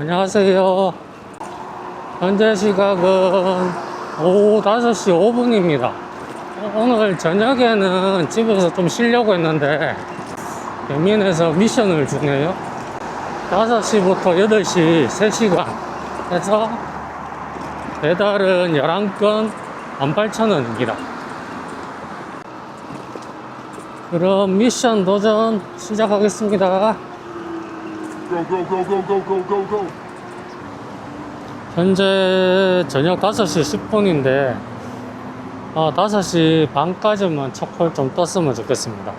안녕하세요. 현재 시각은 오후 5시 5분입니다. 오늘 저녁에는 집에서 좀 쉬려고 했는데, 대민에서 미션을 주네요. 5시부터 8시 3시간 해서 배달은 11건 18,000원입니다. 그럼 미션 도전 시작하겠습니다. 현재 저녁 5시 10분인데 어, 5시 반까지만 척홀 좀 떴으면 좋겠습니다.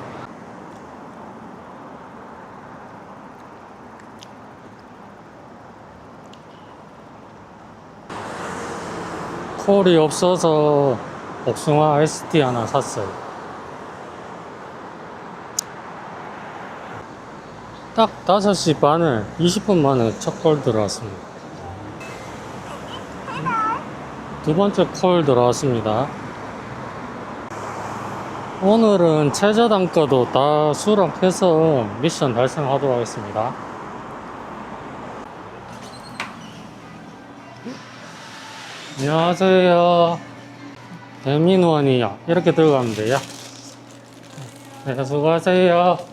콜이 없어서 복숭아 아이스티 하나 샀어요. 딱 5시 반에 20분 만에 첫 콜 들어왔습니다. 두 번째 콜 들어왔습니다. 오늘은 최저 단가도 다 수락해서 미션 달성하도록 하겠습니다. 안녕하세요. 대민원이요. 이렇게 들어가면 돼요. 네, 수고하세요.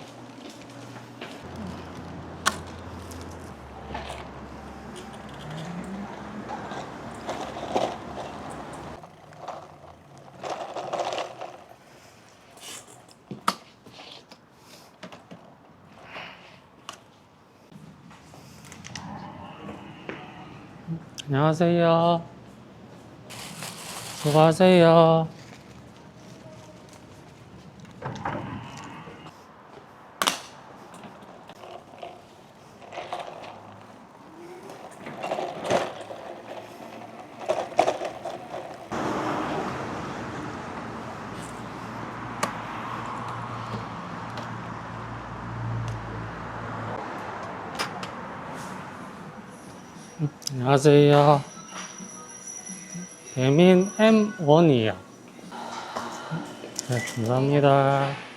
안녕하세요. 수고하세요. 안녕하세요. 배민 M1이요. 네, 감사합니다.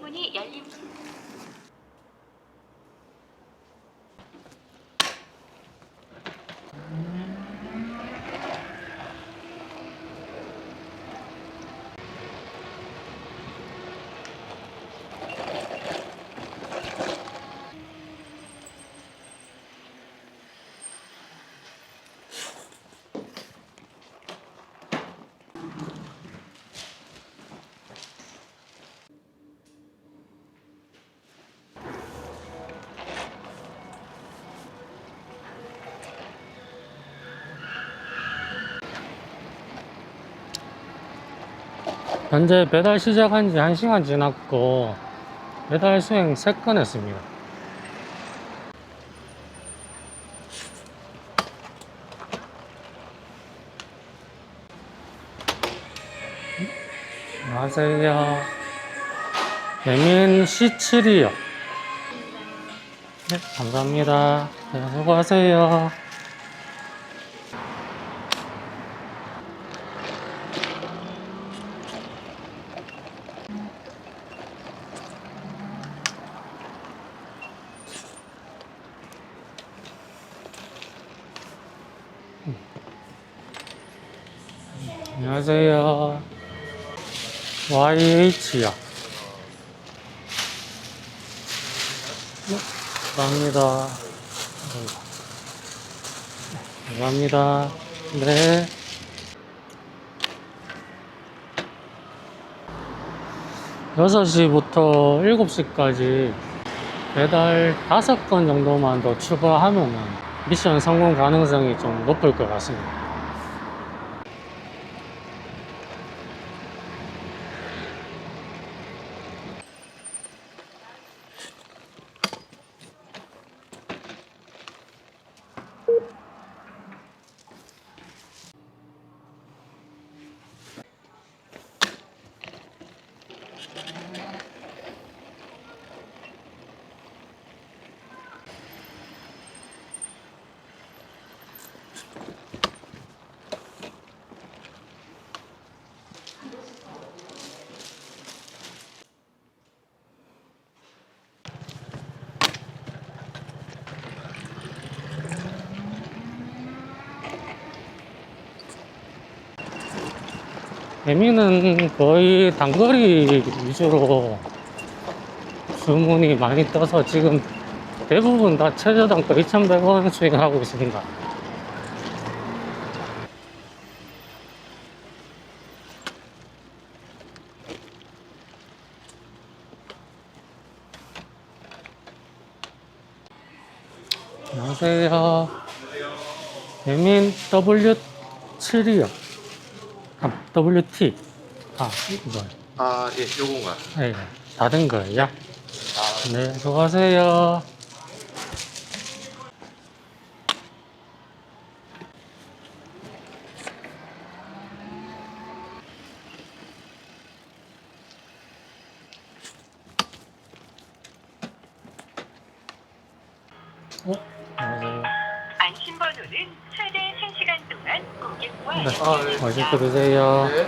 출입문이 열립니다. 현재 배달 시작한 지 1시간 지났고, 배달 수행 3건 했습니다. 안녕하세요. 배민 C7이요. 네, 감사합니다. 네, 수고하세요. 안녕하세요. YH요. 네, 감사합니다. 네, 감사합니다. 네. 여섯 시부터 일곱 시까지 배달 다섯 건 정도만 더 추가하면은 미션 성공 가능성이 좀 높을 것 같습니다. 에미는 거의 단거리 위주로 주문이 많이 떠서 지금 대부분 다 최저 단가 2,100원 수익하고 있습니다. 안녕하세요. 에민 W7이요. 아, WT. 아, 이거. 아, 예, 요건가. 예, 다된 거예요? 아, 네, 수고하세요. 맛있게 드세요. 네.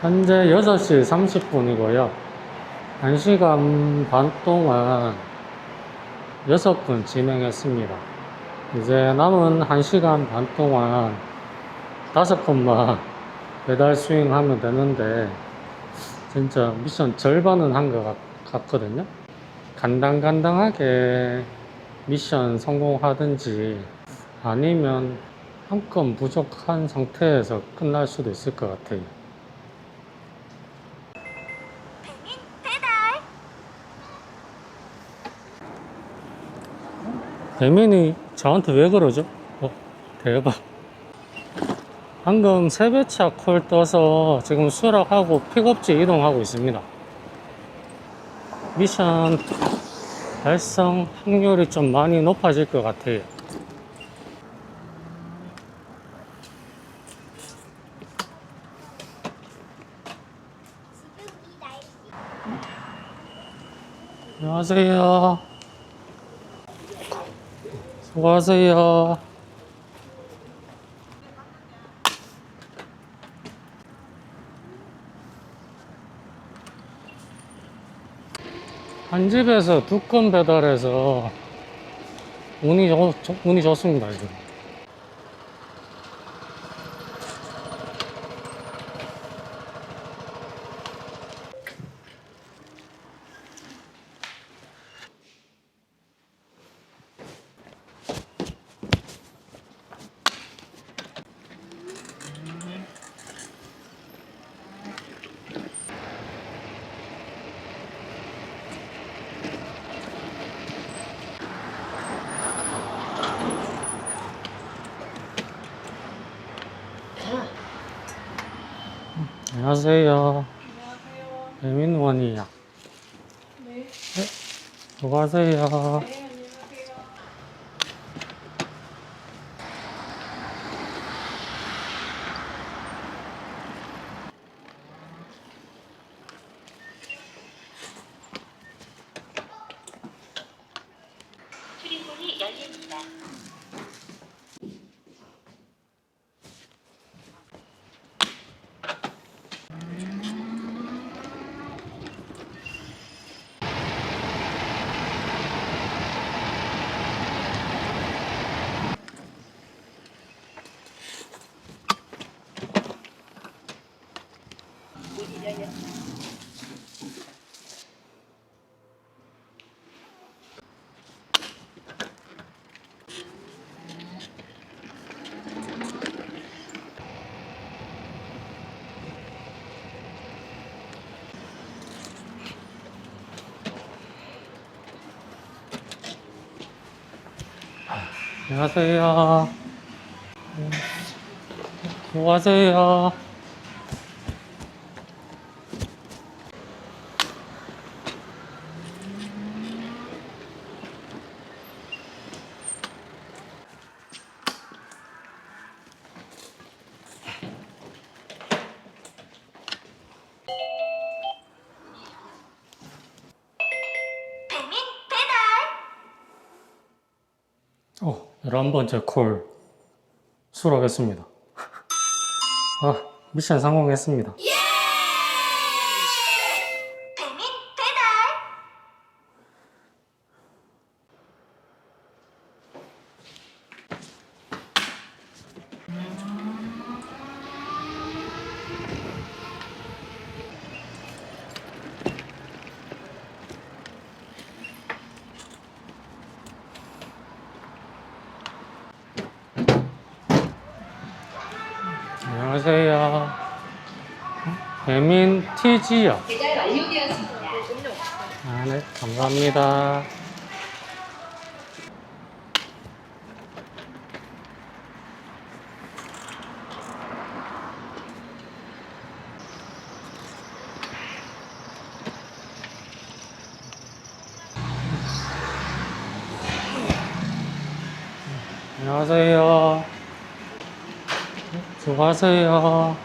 현재 6시 30분이고요. 1시간 반 동안 6분 진행했습니다. 이제 남은 1시간 반 동안 5건만 배달 수행하면 되는데 진짜 미션 절반은 한 것 같거든요. 간당간당하게 미션 성공하든지 아니면 한 건 부족한 상태에서 끝날 수도 있을 것 같아요. 대민이 저한테 왜 그러죠? 어, 대박. 방금 세배차 콜 떠서 지금 수락하고 픽업지 이동하고 있습니다. 미션 달성 확률이 좀 많이 높아질 것 같아요. 안녕하세요. 수고하세요. 한 집에서 두 건 배달해서 운이, 좋, 좋- 운이 좋습니다, 지금. 안녕하세요. 배민원이야. 네. 수고하세요. 출 예, 예, 예. 안녕하세요. 음, 안녕하세요. 어, 11번째 콜 수락했습니다. 아, 미션 성공했습니다. 배민 배달. 배민. 배달 완료되었습니다. 아, 네, 감사합니다. 안녕하세요. 수고하세요.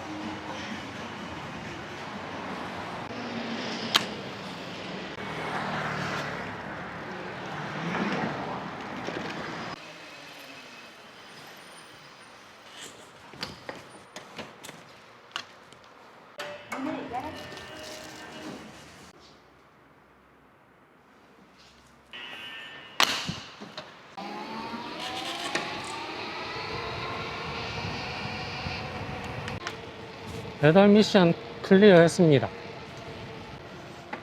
배달 미션 클리어 했습니다.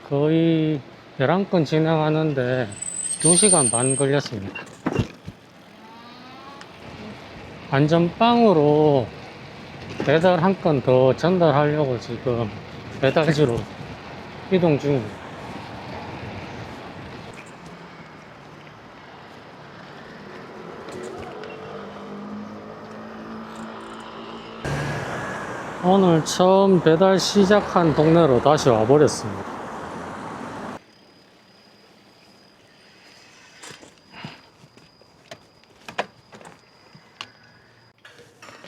거의 11건 진행하는데 2시간 반 걸렸습니다. 안전빵으로 배달 한 건 더 전달하려고 지금 배달지로 이동 중입니다. 오늘 처음 배달 시작한 동네로 다시 와버렸습니다.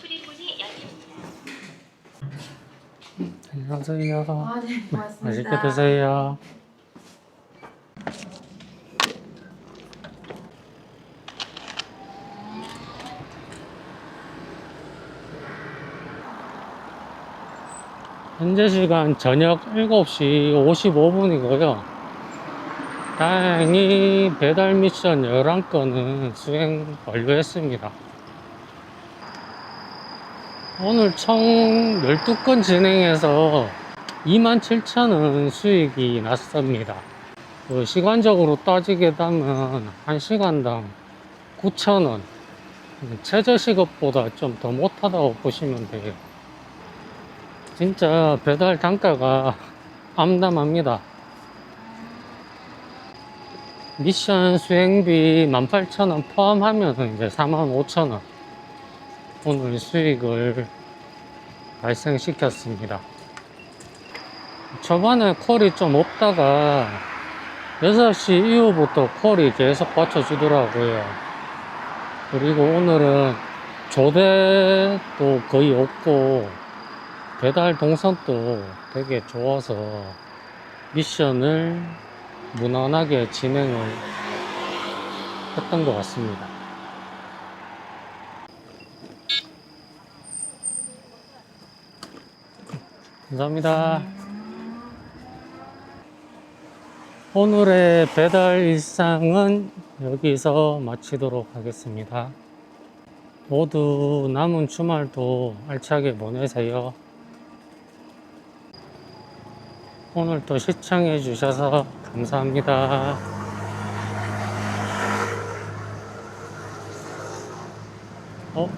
출입문이 열립니다. 안녕하세요. 아, 네, 고맙습니다. 맛있게 드세요. 현재 시간 저녁 7시 55분이고요. 다행히 배달 미션 11건은 수행 완료했습니다. 오늘 총 12건 진행해서 27,000원 수익이 났습니다. 그 시간적으로 따지게 되면 1시간당 9,000원. 최저 시급보다 좀 더 못하다고 보시면 돼요. 진짜 배달 단가가 암담합니다. 미션 수행비 18,000원 포함하면 이제 45,000원. 오늘 수익을 발생시켰습니다. 초반에 콜이 좀 없다가 6시 이후부터 콜이 계속 받쳐주더라고요. 그리고 오늘은 조대도 거의 없고 배달 동선도 되게 좋아서 미션을 무난하게 진행을 했던 것 같습니다. 감사합니다. 오늘의 배달 일상은 여기서 마치도록 하겠습니다. 모두 남은 주말도 알차게 보내세요. 오늘도 시청해 주셔서 감사합니다. 어?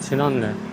지났네.